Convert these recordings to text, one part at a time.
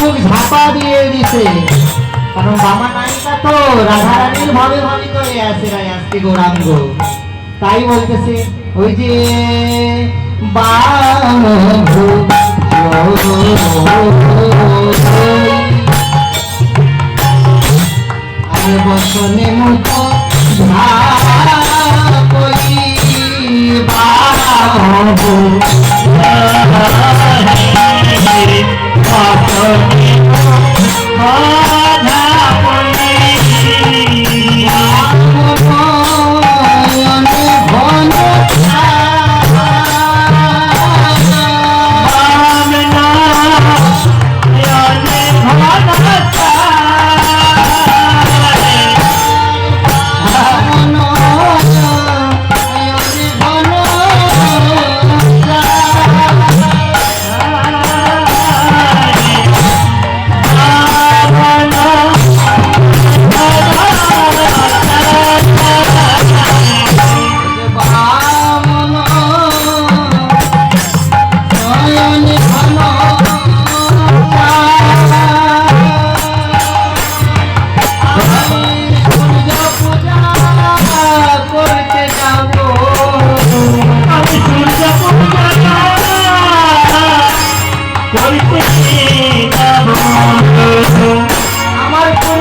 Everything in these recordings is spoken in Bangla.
মুখ ঝাপা দিয়ে দিছে কারণ নায়িকা তো রাধারানীর ভাবে ভাবিত হয়ে তাই বলতেছে ওই যে বসনে মুখ বাহু আমার কোনো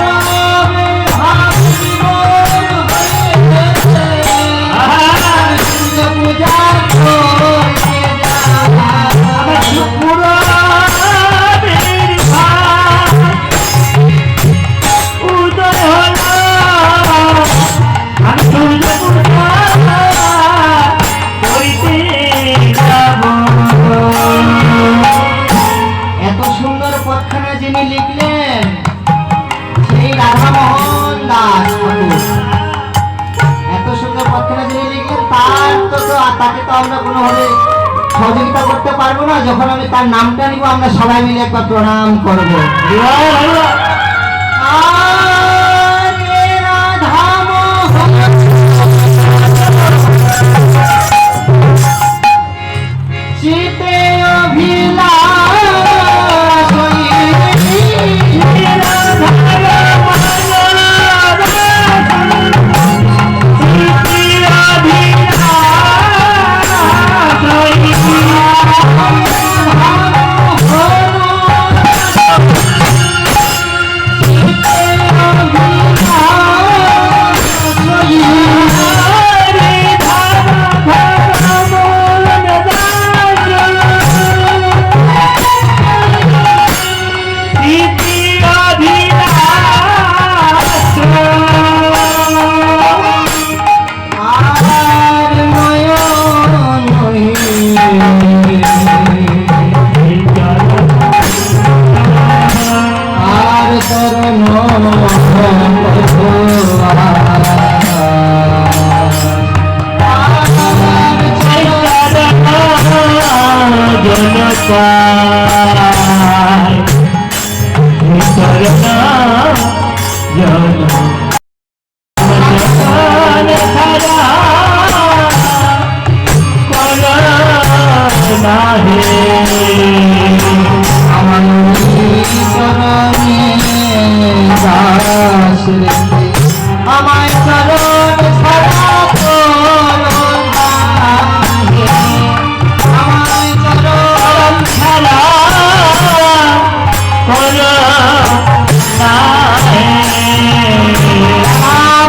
যখন আমি তার নামটা নিব আমরা সবাই মিলে একবার প্রণাম করব।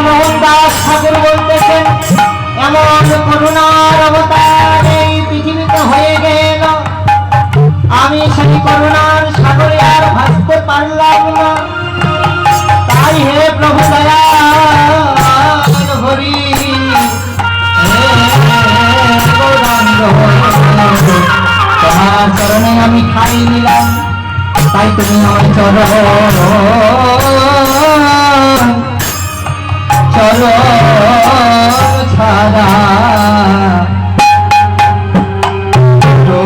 মোহন দাস ঠাকুর বলতেছেন এমন করুণার অবতার এই পৃথিবীতে হয়ে গেল আমি সেই করুণার সাগরে আর ভাসতে পারলাম না তাই হে প্রভু হরি, তোমার চরণে আমি খাই নিলাম। তাই তুমি আমার চরণ চরণ ছাড়া। তো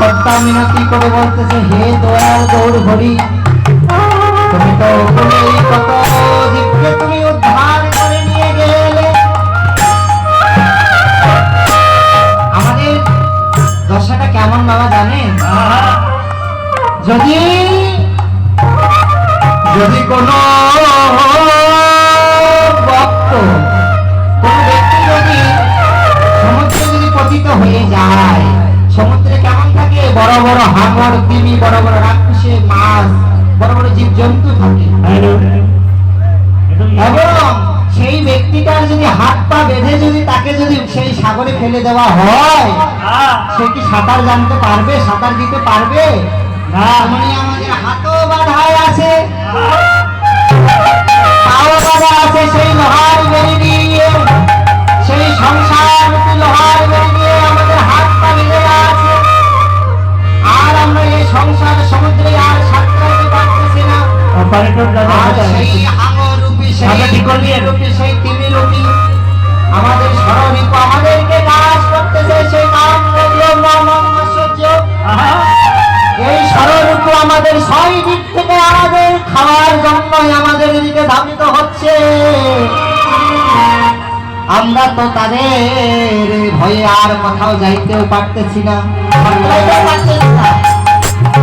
কর্তা মিনতি। করে বলতেছে হে দয়াল গৌর হরি তুমি তো যদি যদি কোনো ভক্ত কোন ব্যক্তি যদি সমুদ্রে যদি পতিত হয়ে যায় সমুদ্রে কেমন থাকে? বড় বড় হাঙর তিমি বড় বড় রাক্ষসে মাছ বড় বড় জীবজন্তু থাকে। এবং সেই ব্যক্তিটার যদি হাত পা বেঁধে যদি তাকে যদি সেই সাগরে ফেলে দেওয়া হয় সে কি সাঁতার জানতে পারবে? সাঁতার দিতে পারবে? মানে আমাদের হাতও বাঁধায় আছে। পাও বাঁধা আছে সেই লোহার বেড়ে দিয়ে। সেই সংসার লোহার বেড়ে দিয়ে আমাদের হাত পা বেঁধে আছে। আর আমরা এই সংসার সমুদ্রে আর সাঁতরাতে পারতেছি না। আর সেই হাঙর রূপী সেই রূপী সেই তিমি রূপী। আমাদের স্মরণীপ আমাদেরকে নাশ করতেছে সেই নাম লোভ এই স্বরূপ আমাদের ছয় দিক থেকে আমাদের খাওয়ার জন্যই আমাদের এদিকে ধাবিত হচ্ছে। আমরা তো তাদের ভয়ে আর কোথাও যাইতেও পারতেছি না।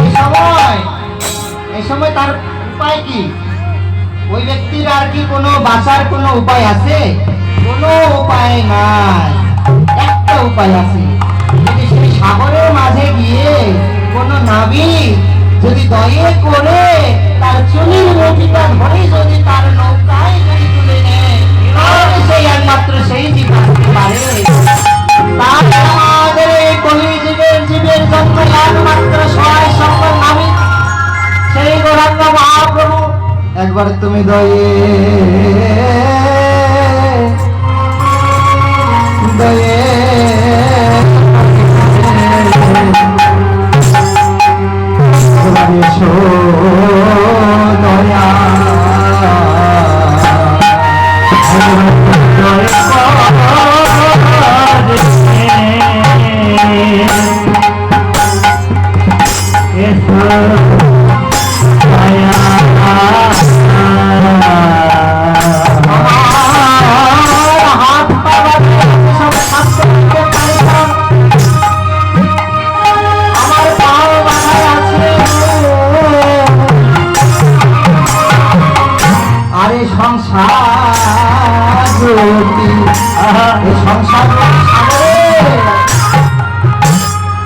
এই সময় এই সময় তার উপায় কি? ওই ব্যক্তির আর কি কোনো বাঁচার কোনো উপায় আছে? কোনো উপায় নাই। একটা উপায় আছে। যদি সাগরের মাঝে গিয়ে কোনো নাবিক যদি দয়ে করে, তার চুলির মুঠিটা ধরে যদি তার নৌকায় যদি তুলে নেয় সেই একমাত্র সেই জীব আসতে পারে। এই কলি জীবের জীবের জন্য একমাত্র সেই একবার তুমি দয়ে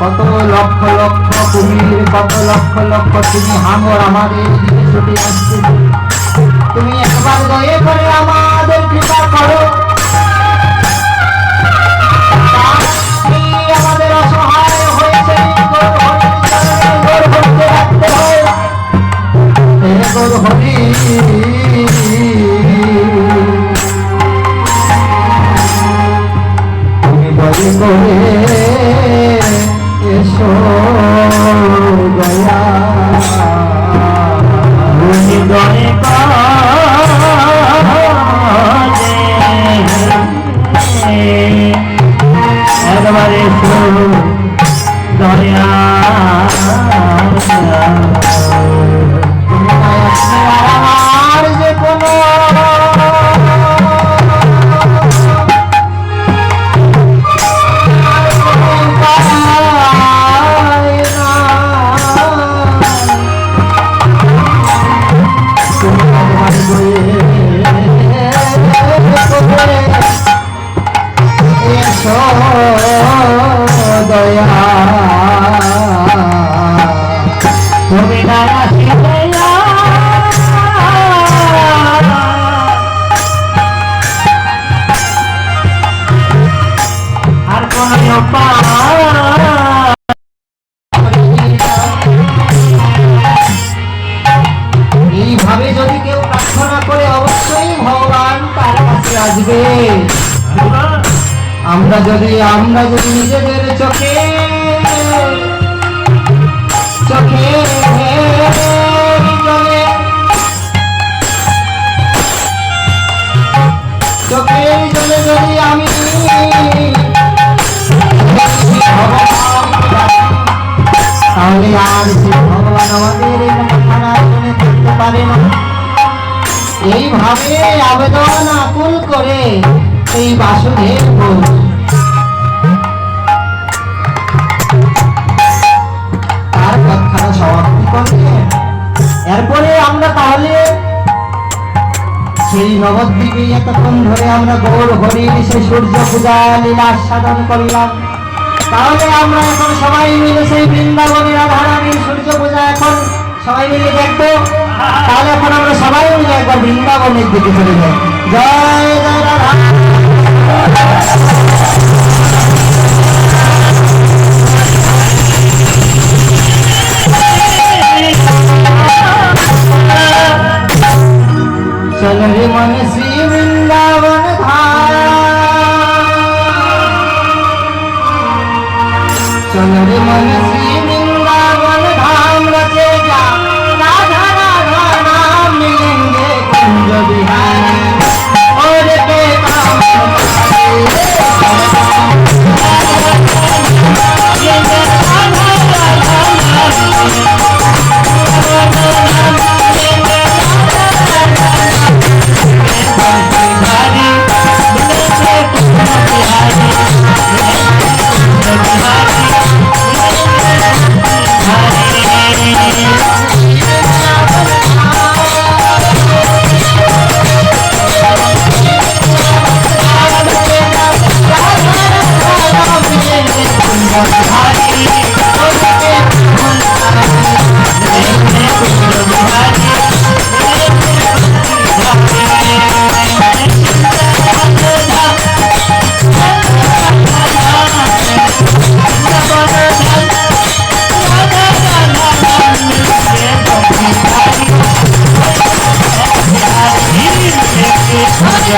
কত লক্ষ লক্ষ কুমির, কত লক্ষ লক্ষ তুমি হাঙর আমাদের দিকে ছুটে আসছে। তুমি একবার দয়ে করে আমাদের কৃপা করো। তুমি বলে করে এসো দয়া একবারে দয়া আসবে আমরা যদি আমরা যদি নিজেদের চোখে চোখে যদি আমি তাহলে আর ভগবান আমাদের থাকতে পারে না। এইভাবে আবেদন আকুল করে এই বাসুদেব ঘোষ নবদ্বীপে এতক্ষণ ধরে আমরা গৌর হরির সেই সূর্য পূজা লীলা সাধন করলাম। তাহলে আমরা এখন সবাই মিলে সেই বৃন্দাবনের সূর্য পূজা এখন সবাই মিলে দেখব। তাহলে এখন আমরা সবাই মিলে একবার বৃন্দাবনের দিকে চলে যাই জয় জয় রাধা चल रे मन श्री वृंदावन धाम चल रे मन Happy.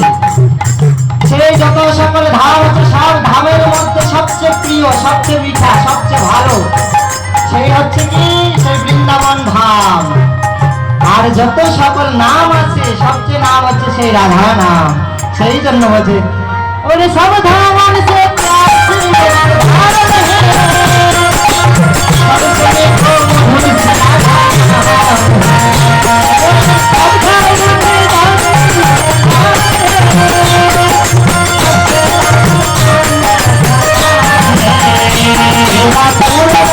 আছে সেই যত সকল ধাম আছে, সব ধামের মধ্যে সবচেয়ে প্রিয়, সবচেয়ে মিঠা, সবচেয়ে ভালো, সেই হচ্ছে কি? সেই বৃন্দাবন ধাম। আর যত সকল নাম আছে, সবচেয়ে নাম হচ্ছে সেই রাধা নাম। সেই জন্য বলছে, ওরে সব ধাম সে আমরা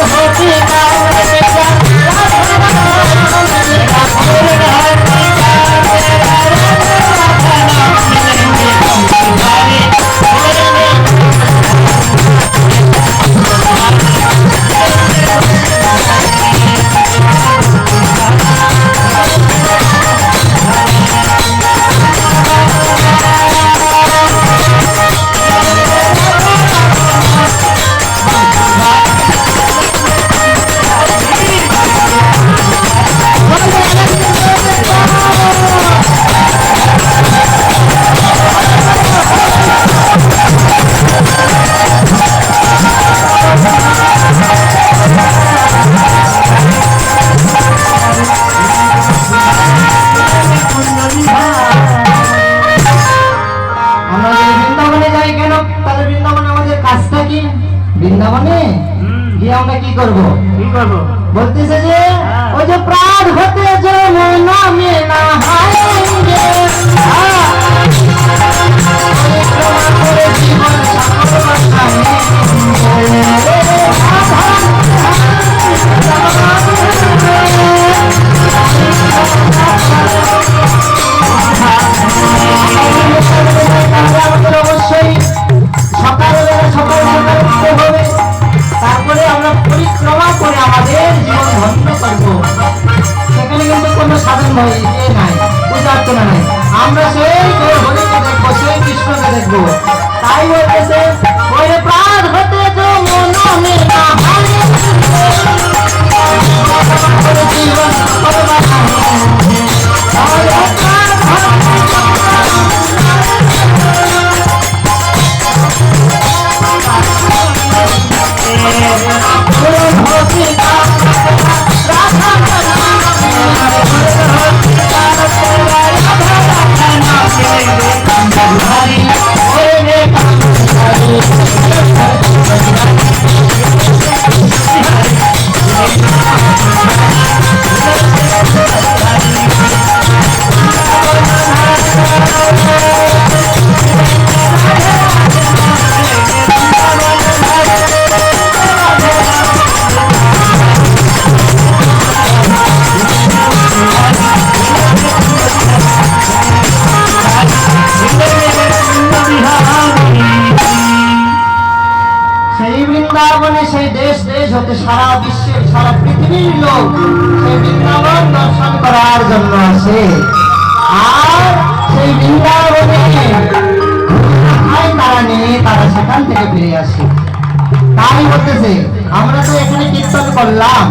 এখানে কীর্তন করলাম।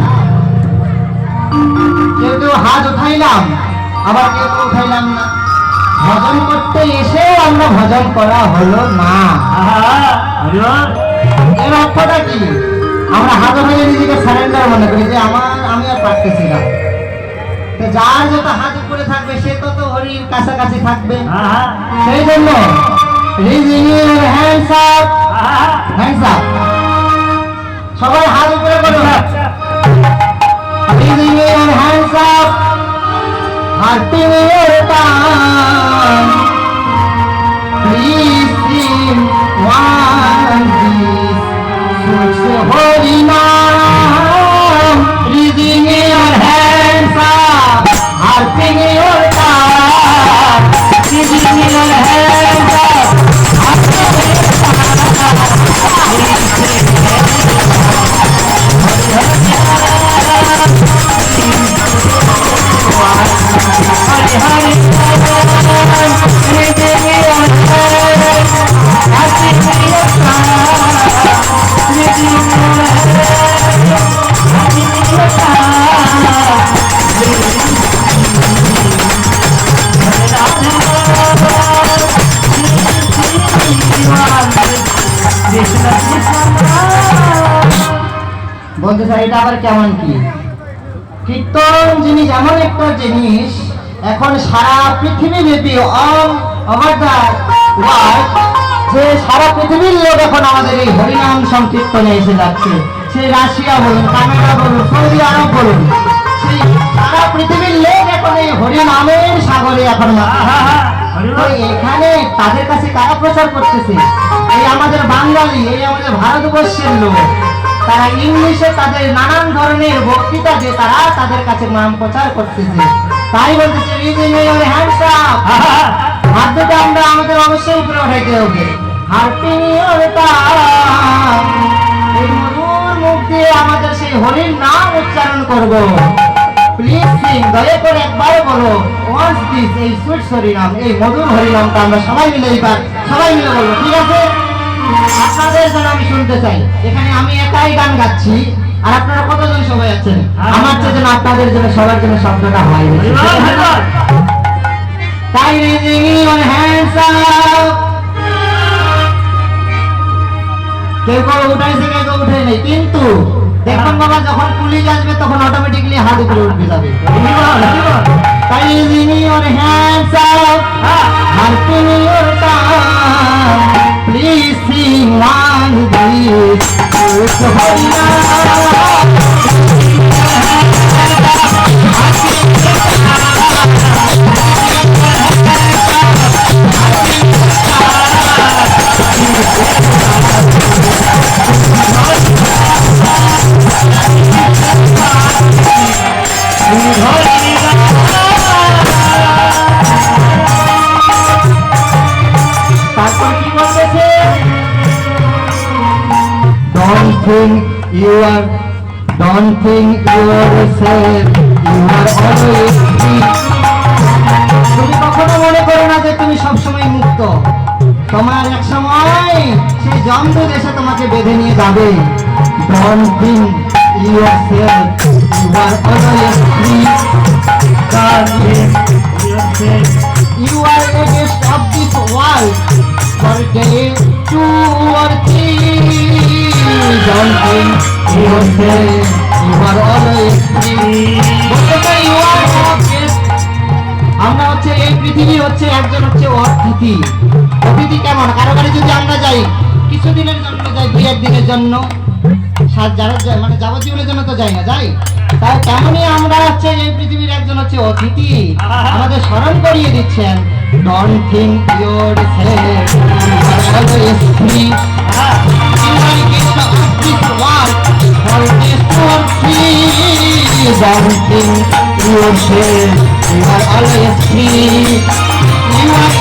কেউ হাত উঠাইলাম, আবার কেউ উঠাইলাম না। ভজন করতে এসেও আমরা ভজন করা হলো না। এর অর্থটা কি? আমরা হাত উঠাইলে নিজেকে সারেন্ডার মনে করি যে আমার, আমি আর পারতেছি না। যার যত হাত উপরে থাকবে, সে তত হরির কাছাকাছি থাকবে। সেই জন্য rising hands up hands up সবাই হাত উপরে করো হ্যান্ডস আপ holy name, কেমন কি? কীর্তন জিনিস এমন একটা জিনিস এখন সারা পৃথিবী ব্যাপী যে সারা পৃথিবীর লোক এখন আমাদের এই হরিনাম সংকীর্তনে এসে যাচ্ছে। সেই রাশিয়া বলুন কানাডা বলুন সৌদি আরব বলুন সেই সারা পৃথিবীর লোক এখন এই হরিনামের সাগরে এখন এখানে তাদের কাছে কারা প্রচার করতেছে? এই আমাদের বাঙালি এই আমাদের ভারতবর্ষের লোক। তারা ইংলিশে তাদের নানান ধরনের বক্তৃতা যে তারা তাদের কাছে নাম প্রচার করতেছে। তাই বলতেছে হাত দুটো আমরা আমাদের অবশ্যই উপরে উঠাইতে হবে। দিয়ে আমাদের সেই হরির নাম উচ্চারণ করব। প্লিজ সিং দয়া করে একবার বলো ওয়ান্স দিস এই সুইট হরিনাম এই মধুর হরিনামটা আমরা সবাই মিলে এইবার সবাই মিলে বলব ঠিক আছে? আপনাদের জন্য আমি শুনতে চাই এখানে আমি একাই গান গাচ্ছি আর আপনারা কতজন সবাই আছেন? আমার চেয়ে যেন আপনাদের জন্য সবার জন্য শব্দটা হয় তাই হ্যান্ডস আপ কেউ কেউ উঠাইছে কেউ কেউ উঠে নেই কিন্তু দেখুন বাবা, যখন পুলিশ আসবে, তখন অটোমেটিকলি হাত উপরে উঠে যাবে তাই this with holy name. Don't think you are Don't think you are safe You are always জন্ম দেশে তোমাকে বেঁধে নিয়ে যাবে Don't think you are safe You are always free. Darling, you're You are a guest of this world for day, two or three. Don't think you you are always free. you are a guest. আমরা হচ্ছে এই পৃথিবী হচ্ছে একজন হচ্ছে অতিথি অতিথি কেমন কারও বাড়ি যদি কিছুদিনের জন্য যাই দুই একদিনের জন্য। যারা যায় মানে যাবতীয় জন্য তো যাই না, যাই। তাই তেমনই আমরা হচ্ছে এই পৃথিবীর একজন হচ্ছে অতিথি। আমাদের স্মরণ করিয়ে দিচ্ছেন ডন. You are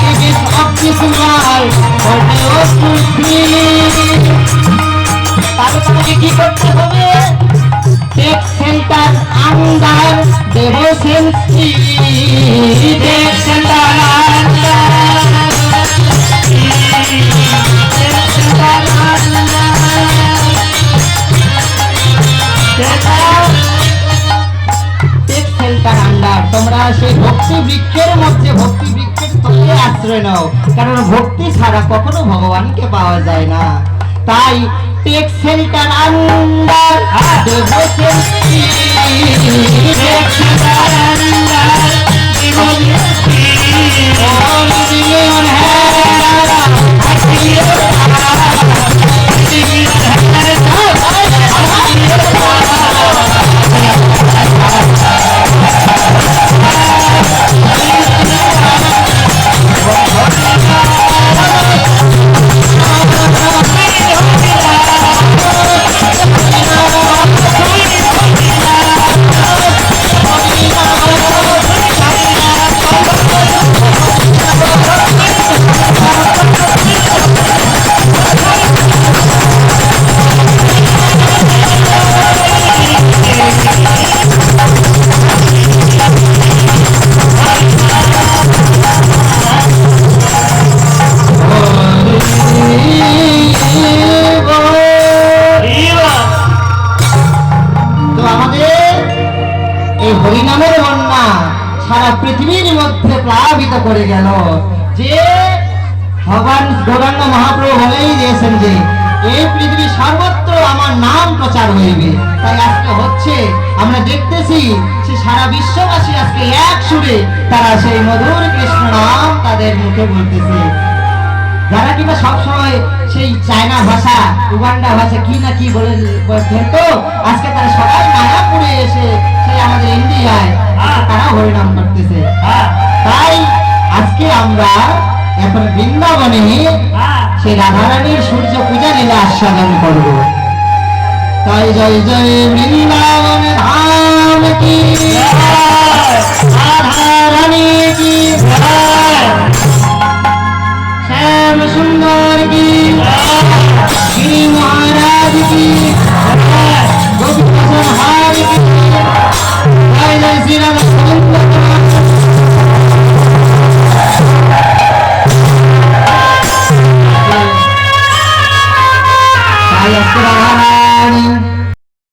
the earth to free. তাহলে তোমাকে কি করতে হবে tech centre under tech centre তোমরা সেই ভক্তি বৃক্ষের মধ্যে ভক্তি তলে আশ্রয় নাও, কারণ ভক্তি ছাড়া কখনো ভগবানকে পাওয়া যায় না। তাই tech centre under tech centre আজকে এক সুরে তারা সেই মধুর কৃষ্ণ নাম তাদের মুখে বলতেছে। যারা কিনা সবসময় সেই চায়না ভাষা উগান্ডা ভাষা কি না কি বলে ফেলতো আজকে তারা সবাই মায়াপুরে এসে সেই আমাদের ইন্ডিয়ায় তারা হরিনাম করতেছে। তাই আজকে আমরা এখন বৃন্দাবনে সেই রাধারানীর সূর্য পূজা লীলা আস্বাদন করব। তাই জয় জয় বৃন্দাবন ধাম কি রাধারানী কি শ্যাম সুন্দর কি শ্রী মহারাজ কি গোপীচন হার কি জয়। জয় শ্রী রামচন্দ্র তাই অস্ত্র Thank.